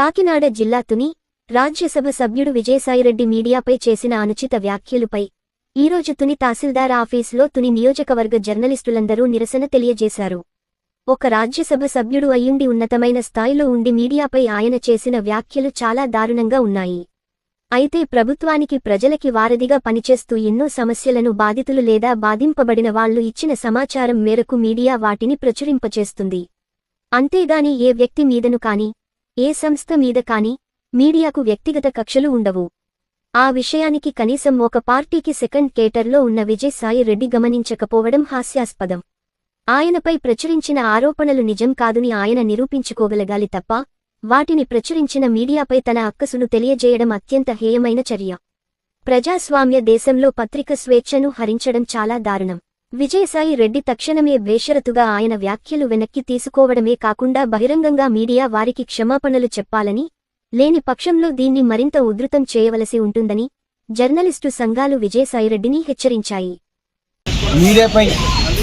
కాకినాడ జిల్లా తుని రాజ్యసభ సభ్యుడు విజయసాయిరెడ్డి మీడియాపై చేసిన అనుచిత వ్యాఖ్యలుపై ఈరోజు తుని తహసీల్దార్ ఆఫీసులో తుని నియోజకవర్గ జర్నలిస్టులందరూ నిరసన తెలియజేశారు. ఒక రాజ్యసభ సభ్యుడు అయ్యుండి ఉన్నతమైన స్థాయిలో ఉండి మీడియాపై ఆయన చేసిన వ్యాఖ్యలు చాలా దారుణంగా ఉన్నాయి. అయితే ప్రభుత్వానికి ప్రజలకి వారధిగా పనిచేస్తూ ఎన్నో సమస్యలను బాధితులు లేదా బాధింపబడిన వాళ్ళు ఇచ్చిన సమాచారం మేరకు మీడియా వాటిని ప్రచురింపచేస్తుంది. అంతేగాని ఏ వ్యక్తి మీదను కాని ఏ సంస్థ మీద కాని మీడియాకు వ్యక్తిగత కక్షలు ఉండవు. ఆ విషయానికి కనీసం ఒక పార్టీకి సెకండ్ కేటర్లో ఉన్న విజయసాయి రెడ్డి గమనించకపోవడం హాస్యాస్పదం. ఆయనపై ప్రచురించిన ఆరోపణలు నిజం కాదని ఆయన నిరూపించుకోగలగాలి తప్ప వాటిని ప్రచురించిన మీడియాపై తన అక్కసును తెలియజేయడం అత్యంత హేయమైన చర్య. ప్రజాస్వామ్య దేశంలో పత్రిక స్వేచ్ఛను హరించడం చాలా దారుణం. విజయసాయి రెడ్డి తక్షణమే బేషరతుగా ఆయన వ్యాఖ్యలు వెనక్కి తీసుకోవడమే కాకుండా బహిరంగంగా మీడియా వారికి క్షమాపణలు చెప్పాలని లేని పక్షంలో దీన్ని మరింత ఉధృతం చేయవలసి ఉంటుందని జర్నలిస్టు సంఘాలు విజయసాయిరెడ్డిని హెచ్చరించాయి. మీడియాపై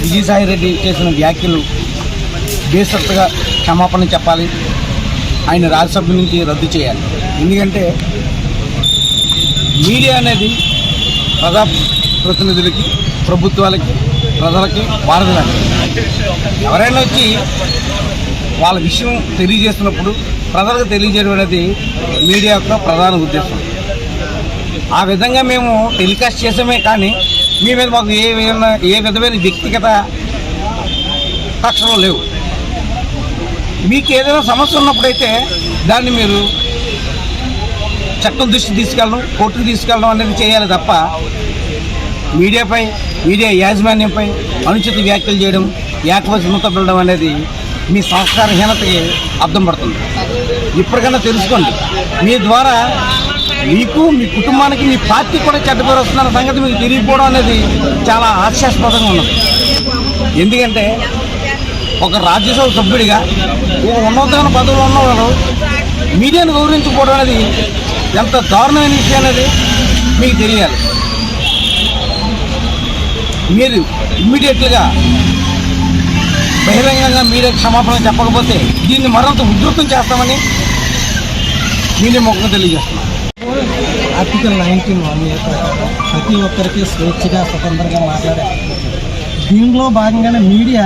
విజయసాయిరెడ్డి చేసిన వ్యాఖ్యలు బేసత్తుగా క్షమాపణ చెప్పాలి. ఆయన రాజ్యసభ నుంచి రద్దు చేయాలి. ఎందుకంటే మీడియా అనేది ప్రజా ప్రతినిధులకి ప్రభుత్వాలకి ప్రజలకి వారధులని ఎవరైనా వచ్చి వాళ్ళ విషయం తెలియజేస్తున్నప్పుడు ప్రజలకు తెలియజేయడం అనేది మీడియా యొక్క ప్రధాన ఉద్దేశం. ఆ విధంగా మేము టెలికాస్ట్ చేసామే కానీ మీ మీద మాకు ఏ విధమైన ఏ విధమైన వ్యక్తిగత కక్షలు లేవు. మీకు ఏదైనా సమస్య ఉన్నప్పుడైతే దాన్ని మీరు చట్టం దృష్టి తీసుకెళ్ళడం కోర్టుకు తీసుకెళ్ళడం అనేది చేయాలి తప్ప మీడియాపై మీడియా యాజమాన్యంపై అనుచిత వ్యాఖ్యలు చేయడం ఏకవచనంతో పిలవడం అనేది మీ సంస్కారహీనతకి అర్థం పడుతుంది. ఇప్పటికన్నా తెలుసుకోండి. మీ ద్వారా మీకు మీ కుటుంబానికి మీ పార్టీ కూడా చెడ్డ పేరు వస్తున్న సంగతి మీకు తెలియకపోవడం అనేది చాలా హాస్యాస్పదంగా ఉన్నది. ఎందుకంటే ఒక రాజ్యసభ సభ్యుడిగా ఒక ఉన్నతమైన పదవులు ఉన్నవాడు మీడియాను గౌరవించుకోవడం అనేది ఎంత దారుణమైన విషయం అనేది మీకు తెలియాలి. మీరు ఇమ్మీడియట్లుగా బహిరంగంగా మీడియా క్షమాపణ చెప్పకపోతే దీన్ని మరింత ఉధృతం చేస్తామని మీడియా మొక్క తెలియజేస్తున్నాం ఆర్టికల్ నైన్టీన్ వన్ ప్రకారం ప్రతి ఒక్కరికి స్వేచ్ఛగా స్వతంత్రంగా మాట్లాడే దీనిలో భాగంగానే మీడియా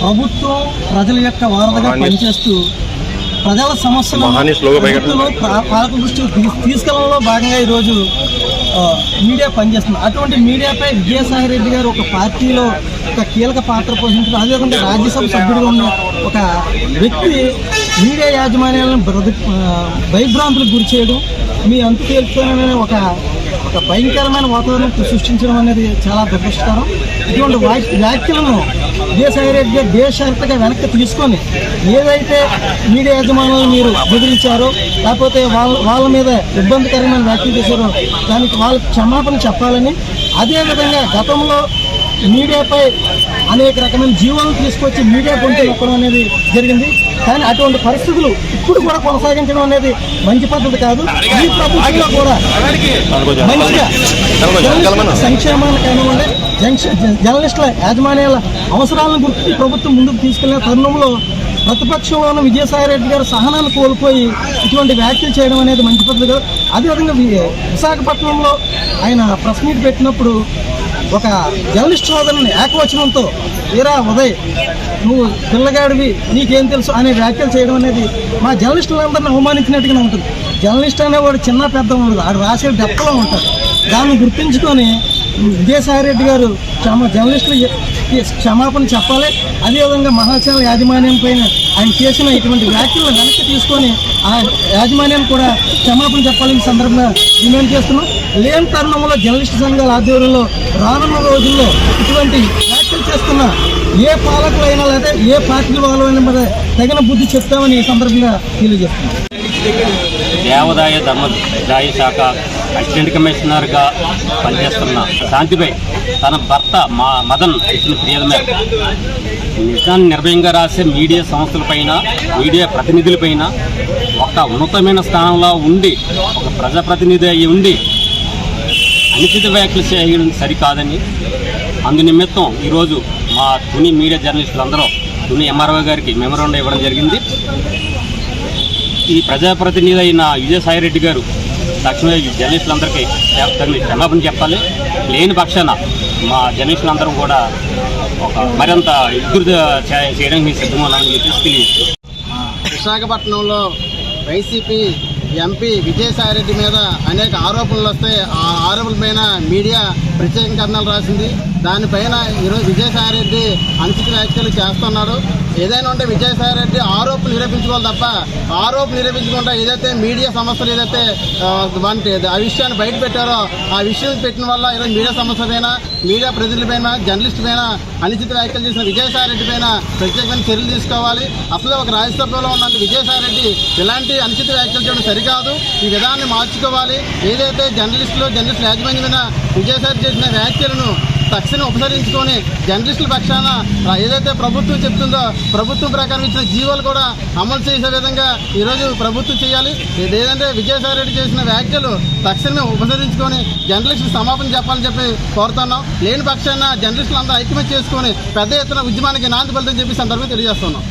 ప్రభుత్వం ప్రజల యొక్క వారధిగా పనిచేస్తూ ప్రజల పా- పాలక దృష్టికి తీసుకెళ్ళడంలో భాగంగా ఈరోజు మీడియా పనిచేస్తుంది. అటువంటి మీడియాపై విజయసాయి రెడ్డి గారు ఒక పార్టీలో ఒక కీలక పాత్ర పోషించడం అదేవిధంగా రాజ్యసభ సభ్యుడిగా ఉన్న ఒక వ్యక్తి మీడియా యాజమాన్యాలను భయభ్రాంతులకు గురి చేయడం మీ అంతు తేల్చుకోవాలనే ఒక ఒక భయంకరమైన వాతావరణం సృష్టించడం అనేది చాలా దురదృష్టకరం. ఇటువంటి వ్యాఖ్యలను విజయసాయి రెడ్డి దేశవ్యాప్తంగా వెనక్కి తీసుకొని ఏదైతే మీడియా యజమానులు మీరు బెదిరించారో లేకపోతే వాళ్ళ వాళ్ళ మీద ఇబ్బందికరమైన వ్యాఖ్యలు చేశారో దానికి వాళ్ళకి క్షమాపణ చెప్పాలని అదేవిధంగా గతంలో మీడియాపై అనేక రకమైన జీవాలను తీసుకొచ్చి మీడియా గొంతు నొక్కడం అనేది జరిగింది. కానీ అటువంటి పరిస్థితులు ఇప్పుడు కూడా కొనసాగించడం అనేది మంచి పద్ధతి కాదు. ఈ ప్రభుత్వంలో కూడా మంచిగా జర్నలిస్టుల సంక్షేమాన్ని కానివ్వండి జర్నలిస్టుల యాజమాన్యాల అవసరాలను గుర్తించి ప్రభుత్వం ముందుకు తీసుకెళ్ళిన తరుణంలో ప్రతిపక్షంలో ఉన్న విజయసాయి రెడ్డి గారు సహనాన్ని కోల్పోయి ఇటువంటి వ్యాఖ్యలు చేయడం అనేది మంచి పద్ధతి కాదు. అదేవిధంగా విశాఖపట్నంలో ఆయన ప్రెస్ మీట్ పెట్టినప్పుడు ఒక జర్నలిస్ట్ సోదరుని ఏకవచనంతో వీరా ఉదయ్ నువ్వు పిల్లగాడివి నీకేం తెలుసు? అనే వ్యాఖ్యలు చేయడం అనేది మా జర్నలిస్టులందరినీ అవమానించినట్టుగానే ఉంటుంది. జర్నలిస్ట్ అనేవాడు చిన్న పెద్ద ఉండదు ఆడు రాసే డెప్పలో ఉంటాడు. దాన్ని గుర్తించుకొని విజయసాయి రెడ్డి గారు క్షమ జర్నలిస్టులు క్షమాపణ చెప్పాలి. అదేవిధంగా మహాచల యాజమాన్యం పైన ఆయన చేసిన ఇటువంటి వ్యాఖ్యలను వెనక్కి తీసుకొని ఆ యాజమాన్యం కూడా క్షమాపణ చెప్పాలని సందర్భంగా డిమాండ్ చేస్తున్నాం. లేని తరుణంలో జర్నలిస్ట్ సంఘాల ఆధ్వర్యంలో రానున్న రోజుల్లో ఇటువంటి వ్యాఖ్యలు చేస్తున్న ఏ పాలకులైనా లేదా ఏ పార్టీల వాళ్ళైనా మరి తగిన బుద్ధి చెప్తామని ఈ సందర్భంగా తెలియజేస్తున్నాం. దేవాదాయ ధర్మదాయ శాఖ అసిస్టెంట్ కమిషనర్గా పనిచేస్తున్న శాంతిపై తన భర్త మా మదన్ ఇచ్చిన ఫిర్యాదు మేరకు నిజాన్ని నిర్భయంగా రాసే మీడియా సంస్థలపైన మీడియా ప్రతినిధులపైన ఒక ఉన్నతమైన స్థానంలో ఉండి ఒక ప్రజాప్రతినిధి అయి ఉండి అనుచిత వ్యాఖ్యలు చేయడం సరికాదని అందు నిమిత్తం ఈరోజు మా తుని మీడియా జర్నలిస్టులు అందరూ తుని ఎంఆర్ఓ గారికి మెమోరాండం ఇవ్వడం జరిగింది. ఈ ప్రజాప్రతినిధి అయిన విజయసాయి రెడ్డి గారు తక్షణమే జర్నలిస్టులందరికీ క్షమాపణ చెప్పాలి. లేని పక్షాన మా జర్నలిస్టులందరం కూడా ఒక మరింత ఎదురు చేయడానికి మేము సిద్ధంగా ఉన్నామని చెప్పేసి విశాఖపట్నంలో వైసీపీ ఎంపీ విజయసాయిరెడ్డి మీద అనేక ఆరోపణలు వస్తే ఆ ఆరోపణల పైన మీడియా ప్రత్యేక కథనాలు రాసింది. దానిపైన ఈరోజు విజయసాయిరెడ్డి అనుచిత వ్యాఖ్యలు చేస్తున్నాడు ఏదైనా ఉంటే విజయసాయిరెడ్డి ఆరోపణ నిరూపించుకోవాలి తప్ప ఆరోపణ నిరూపించకుండా ఏదైతే మీడియా సంస్థలు ఏదైతే వంటి ఆ విషయాన్ని బయట పెట్టారో ఆ విషయం పెట్టిన వల్ల ఈరోజు మీడియా సంస్థల పైన మీడియా ప్రతినిధుల పైన జర్నలిస్ట్ పైన అనిశ్చిత వ్యాఖ్యలు చేసిన విజయసాయి రెడ్డి పైన ప్రత్యేకమైన చర్యలు తీసుకోవాలి. అసలు ఒక రాజ్యసభలో విజయసాయ రెడ్డి ఇలాంటి అనిశ్చిత వ్యాఖ్యలు చేయడం సరికాదు. ఈ విధానాన్ని మార్చుకోవాలి. ఏదైతే జర్నలిస్టులు జర్నలిస్ట్ యాజమాన్యమైన విజయసాయి చేసిన వ్యాఖ్యలను తక్షణం ఉపసరించుకొని జర్నలిస్టుల పక్షాన ఏదైతే ప్రభుత్వం చెప్తుందో ప్రభుత్వం ప్రకారం ఇచ్చిన జీవోలు కూడా అమలు చేసే విధంగా ఈరోజు ప్రభుత్వం చేయాలి. లేదంటే ఏదంటే విజయసాయి రెడ్డి చేసిన వ్యాఖ్యలు తక్షణమే ఉపసరించుకొని జర్నలిస్టులు సమాపన చెప్పాలని చెప్పి కోరుతున్నాం. లేని పక్షాన జర్నలిస్టులు అందరూ ఐక్యమత్య చేసుకొని పెద్ద ఎత్తున ఉద్యమానికి నాంది పలితం చెప్పి సందర్భంగా తెలియజేస్తున్నాం.